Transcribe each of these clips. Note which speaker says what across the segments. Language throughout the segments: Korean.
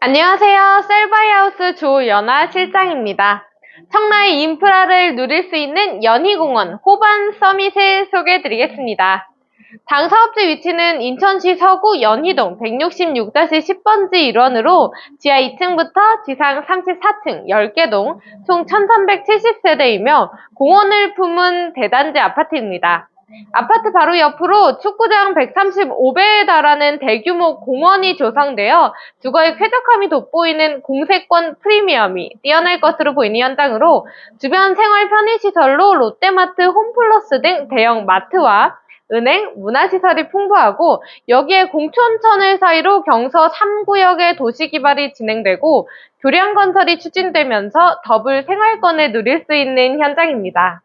Speaker 1: 안녕하세요. 셀바이하우스 조연아 실장입니다. 청라의 인프라를 누릴 수 있는 연희공원 호반 서밋을 소개해드리겠습니다. 당 사업지 위치는 인천시 서구 연희동 166-10번지 일원으로 지하 2층부터 지상 34층 10개 동 총 1370세대이며 공원을 품은 대단지 아파트입니다. 아파트 바로 옆으로 축구장 135배에 달하는 대규모 공원이 조성되어 주거의 쾌적함이 돋보이는 공세권 프리미엄이 뛰어날 것으로 보이는 현장으로 주변 생활 편의시설로 롯데마트, 홈플러스 등 대형 마트와 은행, 문화시설이 풍부하고 여기에 공촌천을 사이로 경서 3구역의 도시개발이 진행되고 교량 건설이 추진되면서 더블 생활권을 누릴 수 있는 현장입니다.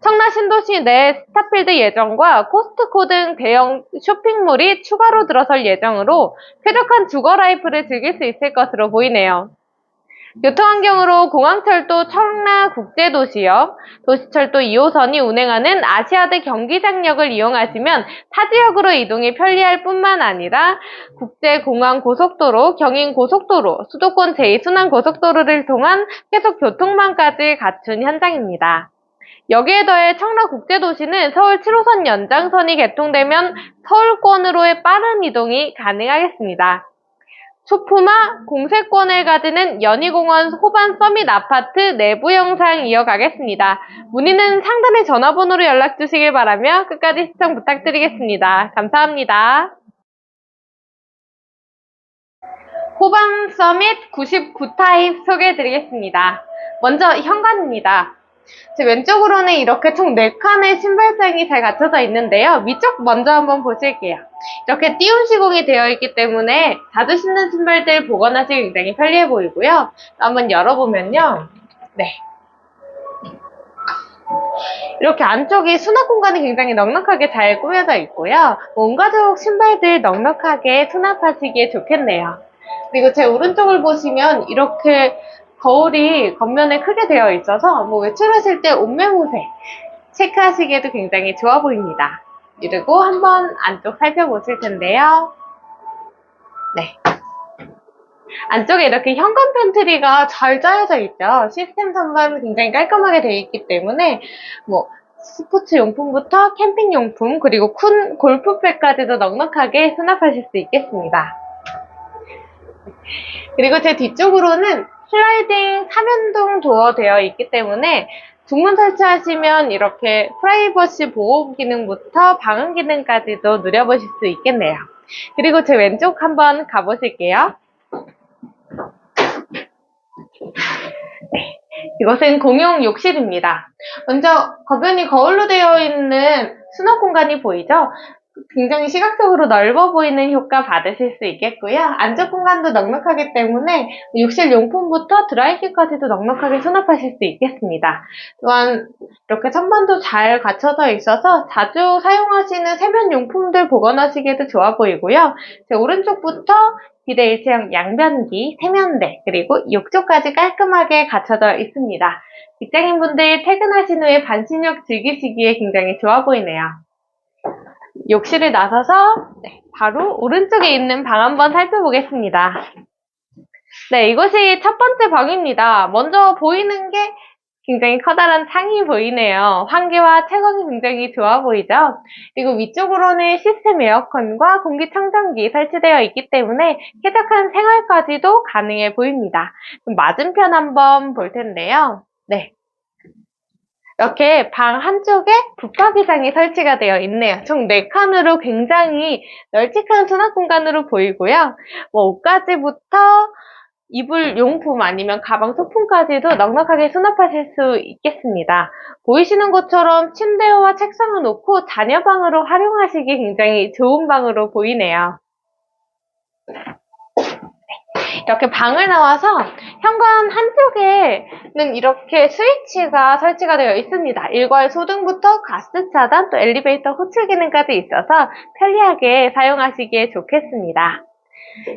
Speaker 1: 청라 신도시 내 스타필드 예정과 코스트코 등 대형 쇼핑몰이 추가로 들어설 예정으로 쾌적한 주거 라이프를 즐길 수 있을 것으로 보이네요. 교통환경으로 공항철도 청라국제도시역, 도시철도 2호선이 운행하는 아시아드 경기장역을 이용하시면 타 지역으로 이동이 편리할 뿐만 아니라 국제공항고속도로, 경인고속도로, 수도권 제2순환고속도로를 통한 계속 교통망까지 갖춘 현장입니다. 여기에 더해 청라국제도시는 서울 7호선 연장선이 개통되면 서울권으로의 빠른 이동이 가능하겠습니다. 소품화 공세권을 가지는 연희공원 호반 서밋 아파트 내부 영상 이어가겠습니다. 문의는 상단의 전화번호로 연락 주시길 바라며 끝까지 시청 부탁드리겠습니다. 감사합니다. 호반 서밋 99타입 소개해 드리겠습니다. 먼저 현관입니다. 제 왼쪽으로는 이렇게 총 4칸의 신발장이 잘 갖춰져 있는데요. 위쪽 먼저 한번 보실게요. 이렇게 띄운 시공이 되어 있기 때문에 자주 신는 신발들 보관하시기 굉장히 편리해 보이고요. 한번 열어보면요. 네. 이렇게 안쪽이 수납 공간이 굉장히 넉넉하게 잘 꾸며져 있고요. 온 가족 신발들 넉넉하게 수납하시기에 좋겠네요. 그리고 제 오른쪽을 보시면 이렇게 거울이 겉면에 크게 되어 있어서 뭐 외출하실 때 옷매무새 체크하시기에도 굉장히 좋아 보입니다. 그리고 한번 안쪽 살펴보실 텐데요. 네. 안쪽에 이렇게 현관 팬트리가 잘 짜여져 있죠. 시스템 선반 굉장히 깔끔하게 되어 있기 때문에 뭐 스포츠 용품부터 캠핑 용품 그리고 큰 골프백까지도 넉넉하게 수납하실 수 있겠습니다. 그리고 제 뒤쪽으로는 슬라이딩 3연동 도어 되어 있기 때문에 중문 설치하시면 이렇게 프라이버시 보호 기능부터 방음 기능까지도 누려보실 수 있겠네요. 그리고 제 왼쪽 한번 가보실게요. 네, 이것은 공용 욕실입니다. 먼저 거변이 거울로 되어 있는 수납 공간이 보이죠? 굉장히 시각적으로 넓어 보이는 효과 받으실 수 있겠고요. 안쪽 공간도 넉넉하기 때문에 욕실 용품부터 드라이기까지도 넉넉하게 수납하실 수 있겠습니다. 또한 이렇게 선반도 잘 갖춰져 있어서 자주 사용하시는 세면 용품들 보관하시기에도 좋아 보이고요. 제 오른쪽부터 비대 일체형 양변기, 세면대, 그리고 욕조까지 깔끔하게 갖춰져 있습니다. 직장인분들 퇴근하신 후에 반신욕 즐기시기에 굉장히 좋아 보이네요. 욕실을 나서서 네, 바로 오른쪽에 있는 방 한번 살펴보겠습니다. 네, 이것이 첫 번째 방입니다. 먼저 보이는 게 굉장히 커다란 창이 보이네요. 환기와 채광이 굉장히 좋아 보이죠? 그리고 위쪽으로는 시스템 에어컨과 공기청정기 설치되어 있기 때문에 쾌적한 생활까지도 가능해 보입니다. 맞은편 한번 볼 텐데요. 네. 이렇게 방 한쪽에 붙박이장이 설치가 되어 있네요. 총 4칸으로 굉장히 널찍한 수납 공간으로 보이고요. 뭐 옷가지부터 이불 용품 아니면 가방 소품까지도 넉넉하게 수납하실 수 있겠습니다. 보이시는 것처럼 침대와 책상을 놓고 자녀방으로 활용하시기 굉장히 좋은 방으로 보이네요. 이렇게 방을 나와서 현관 한쪽에는 이렇게 스위치가 설치가 되어 있습니다. 일괄 소등부터 가스 차단 또 엘리베이터 호출 기능까지 있어서 편리하게 사용하시기에 좋겠습니다.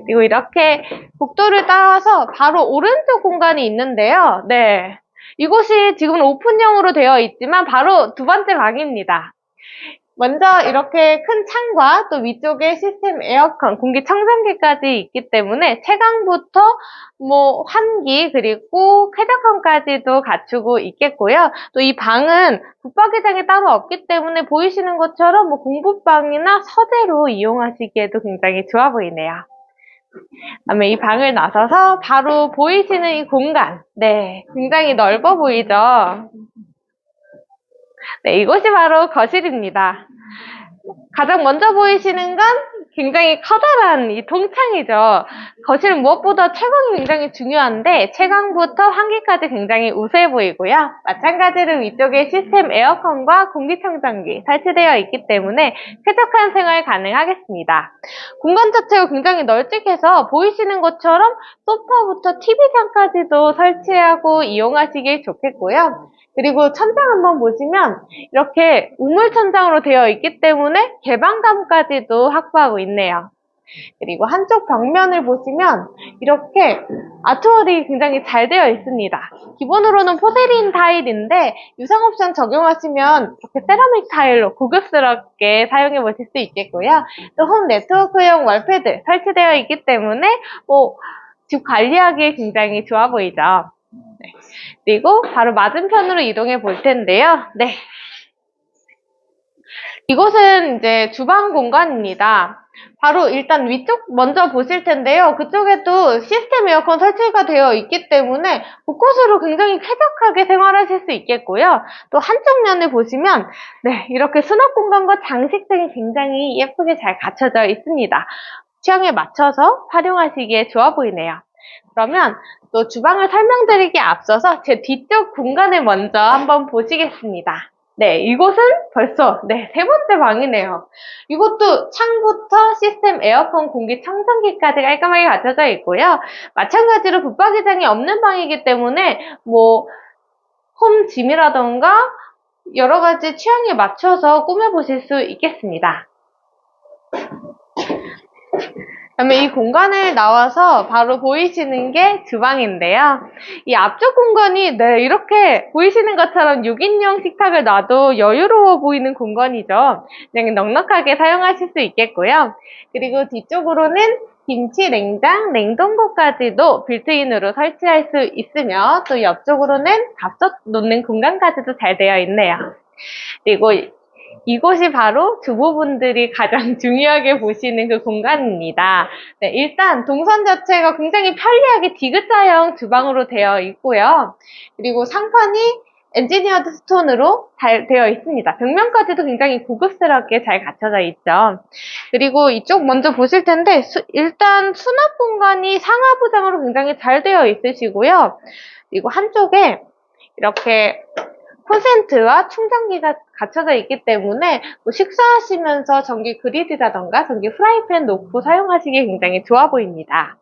Speaker 1: 그리고 이렇게 복도를 따라서 바로 오른쪽 공간이 있는데요. 네. 이곳이 지금은 오픈형으로 되어 있지만 바로 두 번째 방입니다. 먼저 이렇게 큰 창과 또 위쪽에 시스템 에어컨, 공기 청정기까지 있기 때문에 채광부터 뭐 환기 그리고 쾌적함까지도 갖추고 있겠고요. 또 이 방은 붙박이장이 따로 없기 때문에 보이시는 것처럼 뭐 공부방이나 서재로 이용하시기에도 굉장히 좋아 보이네요. 그다음에 이 방을 나서서 바로 보이시는 이 공간, 네, 굉장히 넓어 보이죠? 네, 이곳이 바로 거실입니다. 가장 먼저 보이시는 건 굉장히 커다란 이 통창이죠. 거실은 무엇보다 채광이 굉장히 중요한데 채광부터 환기까지 굉장히 우수해 보이고요. 마찬가지로 위쪽에 시스템 에어컨과 공기청정기 설치되어 있기 때문에 쾌적한 생활 가능하겠습니다. 공간 자체가 굉장히 널찍해서 보이시는 것처럼 소파부터 TV장까지도 설치하고 이용하시기 좋겠고요. 그리고 천장 한번 보시면 이렇게 우물 천장으로 되어 있기 때문에 개방감까지도 확보하고 있네요. 그리고 한쪽 벽면을 보시면 이렇게 아트월이 굉장히 잘 되어 있습니다. 기본으로는 포세린 타일인데 유상 옵션 적용하시면 이렇게 세라믹 타일로 고급스럽게 사용해 보실 수 있겠고요. 또 홈 네트워크용 월패드 설치되어 있기 때문에 뭐 집 관리하기에 굉장히 좋아 보이죠. 네. 그리고 바로 맞은편으로 이동해 볼 텐데요. 네. 이곳은 이제 주방 공간입니다. 바로 일단 위쪽 먼저 보실 텐데요. 그쪽에도 시스템 에어컨 설치가 되어 있기 때문에 곳곳으로 굉장히 쾌적하게 생활하실 수 있겠고요. 또 한쪽 면을 보시면 네, 이렇게 수납 공간과 장식 등이 굉장히 예쁘게 잘 갖춰져 있습니다. 취향에 맞춰서 활용하시기에 좋아 보이네요. 그러면 또 주방을 설명드리기에 앞서서 제 뒤쪽 공간을 먼저 한번 보시겠습니다. 네, 이곳은 벌써 네, 세 번째 방이네요. 이것도 창부터 시스템 에어컨 공기 청정기까지 깔끔하게 갖춰져 있고요. 마찬가지로 붙박이장이 없는 방이기 때문에 뭐 홈 짐이라던가 여러 가지 취향에 맞춰서 꾸며보실 수 있겠습니다. 그다음에 이 공간을 나와서 바로 보이시는 게 주방인데요. 이 앞쪽 공간이 네, 이렇게 보이시는 것처럼 6인용 식탁을 놔도 여유로워 보이는 공간이죠. 그냥 넉넉하게 사용하실 수 있겠고요. 그리고 뒤쪽으로는 김치, 냉장, 냉동고까지도 빌트인으로 설치할 수 있으며 또 옆쪽으로는 밥솥 놓는 공간까지도 잘 되어 있네요. 그리고 이곳이 바로 주부분들이 가장 중요하게 보시는 그 공간입니다. 네, 일단 동선 자체가 굉장히 편리하게 디귿자형 주방으로 되어 있고요. 그리고 상판이 엔지니어드 스톤으로 잘 되어 있습니다. 벽면까지도 굉장히 고급스럽게 잘 갖춰져 있죠. 그리고 이쪽 먼저 보실 텐데 수- 일단 수납 공간이 상하 부장으로 굉장히 잘 되어 있으시고요. 그리고 한쪽에 이렇게 콘센트와 충전기가 갖춰져 있기 때문에 뭐 식사하시면서 전기 그리드라던가 전기 프라이팬 놓고 사용하시기 굉장히 좋아 보입니다.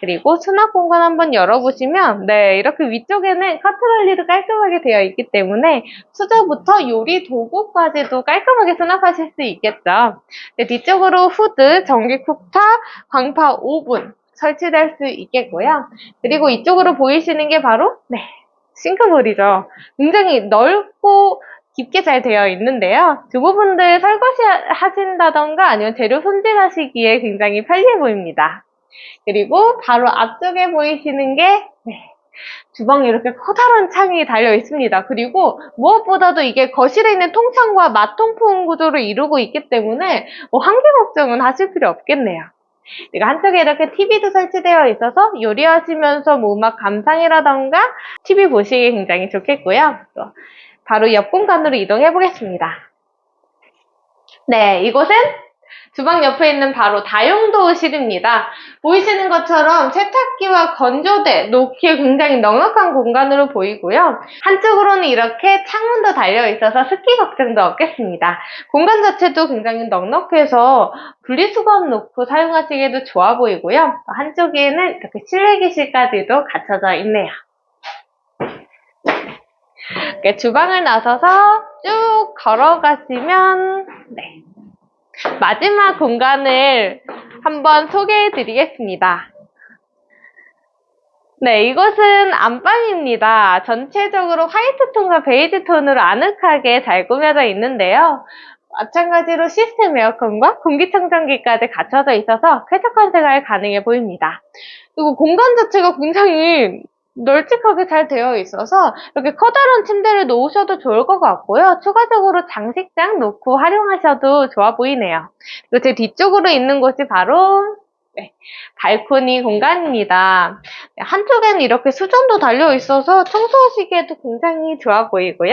Speaker 1: 그리고 수납 공간 한번 열어보시면 네 이렇게 위쪽에는 커트럴리도 깔끔하게 되어 있기 때문에 수저부터 요리 도구까지도 깔끔하게 수납하실 수 있겠죠. 네, 뒤쪽으로 후드, 전기 쿡탑, 광파 오븐 설치될 수 있겠고요. 그리고 이쪽으로 보이시는 게 바로 네 싱크볼이죠. 굉장히 넓고 깊게 잘 되어 있는데요. 주부분들 설거지 하신다던가 아니면 재료 손질하시기에 굉장히 편리해 보입니다. 그리고 바로 앞쪽에 보이시는 게 네, 주방에 이렇게 커다란 창이 달려 있습니다. 그리고 무엇보다도 이게 거실에 있는 통창과 마통풍 구조를 이루고 있기 때문에 뭐 환기 걱정은 하실 필요 없겠네요. 그리고 한쪽에 이렇게 TV도 설치되어 있어서 요리하시면서 뭐 음악 감상이라던가 TV 보시기 굉장히 좋겠고요. 또 바로 옆 공간으로 이동해 보겠습니다. 네, 이곳은 주방 옆에 있는 바로 다용도실입니다. 보이시는 것처럼 세탁기와 건조대 놓기에 굉장히 넉넉한 공간으로 보이고요. 한쪽으로는 이렇게 창문도 달려 있어서 습기 걱정도 없겠습니다. 공간 자체도 굉장히 넉넉해서 분리수거함 놓고 사용하시기에도 좋아 보이고요. 한쪽에는 이렇게 실내기실까지도 갖춰져 있네요. 주방을 나서서 쭉 걸어가시면 네. 마지막 공간을 한번 소개해 드리겠습니다. 네, 이곳은 안방입니다. 전체적으로 화이트 톤과 베이지 톤으로 아늑하게 잘 꾸며져 있는데요. 마찬가지로 시스템 에어컨과 공기청정기까지 갖춰져 있어서 쾌적한 생활 가능해 보입니다. 그리고 공간 자체가 굉장히 널찍하게 잘 되어 있어서 이렇게 커다란 침대를 놓으셔도 좋을 것 같고요. 추가적으로 장식장 놓고 활용하셔도 좋아 보이네요. 그리고 제 뒤쪽으로 있는 곳이 바로 네, 발코니 공간입니다. 네, 한쪽에는 이렇게 수전도 달려 있어서 청소하시기에도 굉장히 좋아 보이고요.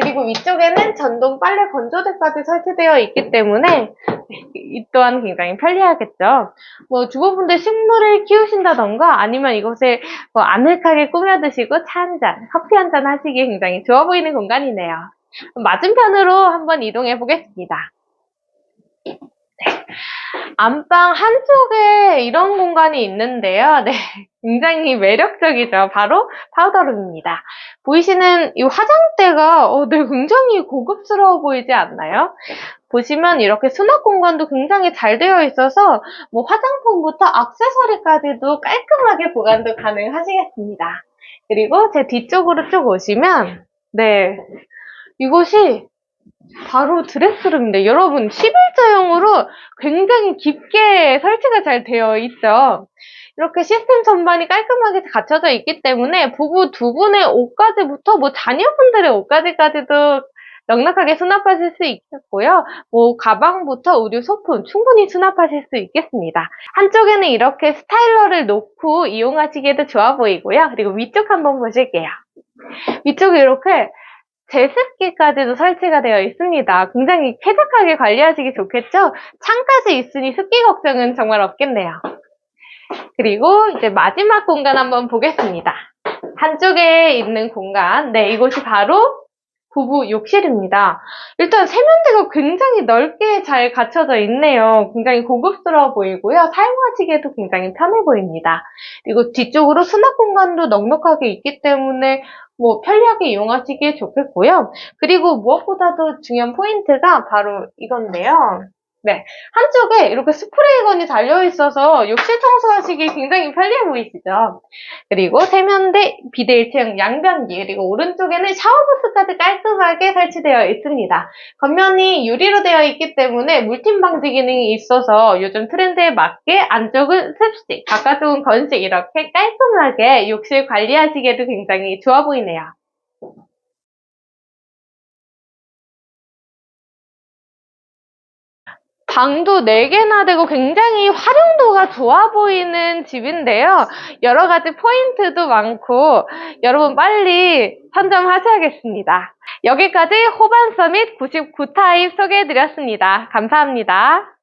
Speaker 1: 그리고 위쪽에는 전동 빨래 건조대까지 설치되어 있기 때문에 네, 이 또한 굉장히 편리하겠죠. 뭐 주부분들 식물을 키우신다던가 아니면 이곳에 뭐 아늑하게 꾸며 드시고 차 한 잔, 커피 한 잔 하시기에 굉장히 좋아 보이는 공간이네요. 맞은편으로 한번 이동해 보겠습니다. 안방 한쪽에 이런 공간이 있는데요. 네, 굉장히 매력적이죠. 바로 파우더룸입니다. 보이시는 이 화장대가 어, 네, 굉장히 고급스러워 보이지 않나요? 보시면 이렇게 수납 공간도 굉장히 잘 되어 있어서 뭐 화장품부터 액세서리까지도 깔끔하게 보관도 가능하시겠습니다. 그리고 제 뒤쪽으로 쭉 오시면 네 이곳이 바로 드레스룸인데 여러분 11자형으로 굉장히 깊게 설치가 잘 되어 있죠. 이렇게 시스템 전반이 깔끔하게 갖춰져 있기 때문에 부부 두 분의 옷까지부터 뭐 자녀분들의 옷까지까지도 넉넉하게 수납하실 수 있겠고요. 뭐 가방부터 의류 소품 충분히 수납하실 수 있겠습니다. 한쪽에는 이렇게 스타일러를 놓고 이용하시기에도 좋아 보이고요. 그리고 위쪽 한번 보실게요. 위쪽에 이렇게 제습기까지도 설치가 되어 있습니다. 굉장히 쾌적하게 관리하시기 좋겠죠? 창까지 있으니 습기 걱정은 정말 없겠네요. 그리고 이제 마지막 공간 한번 보겠습니다. 한쪽에 있는 공간, 네, 이곳이 바로 부부 욕실입니다. 일단 세면대가 굉장히 넓게 잘 갖춰져 있네요. 굉장히 고급스러워 보이고요. 사용하시기에도 굉장히 편해 보입니다. 그리고 뒤쪽으로 수납 공간도 넉넉하게 있기 때문에 뭐 편리하게 이용하시기에 좋겠고요. 그리고 무엇보다도 중요한 포인트가 바로 이건데요. 네. 한쪽에 이렇게 스프레이건이 달려있어서 욕실 청소하시기 굉장히 편리해 보이시죠? 그리고 세면대, 비데 일체형 양변기, 그리고 오른쪽에는 샤워부스까지 깔끔하게 설치되어 있습니다. 겉면이 유리로 되어 있기 때문에 물팀 방지 기능이 있어서 요즘 트렌드에 맞게 안쪽은 습식, 바깥쪽은 건식 이렇게 깔끔하게 욕실 관리하시기에도 굉장히 좋아 보이네요. 방도 4개나 되고 굉장히 활용도가 좋아 보이는 집인데요. 여러 가지 포인트도 많고 여러분 빨리 선점하셔야겠습니다. 여기까지 호반 서밋 99타입 소개해드렸습니다. 감사합니다.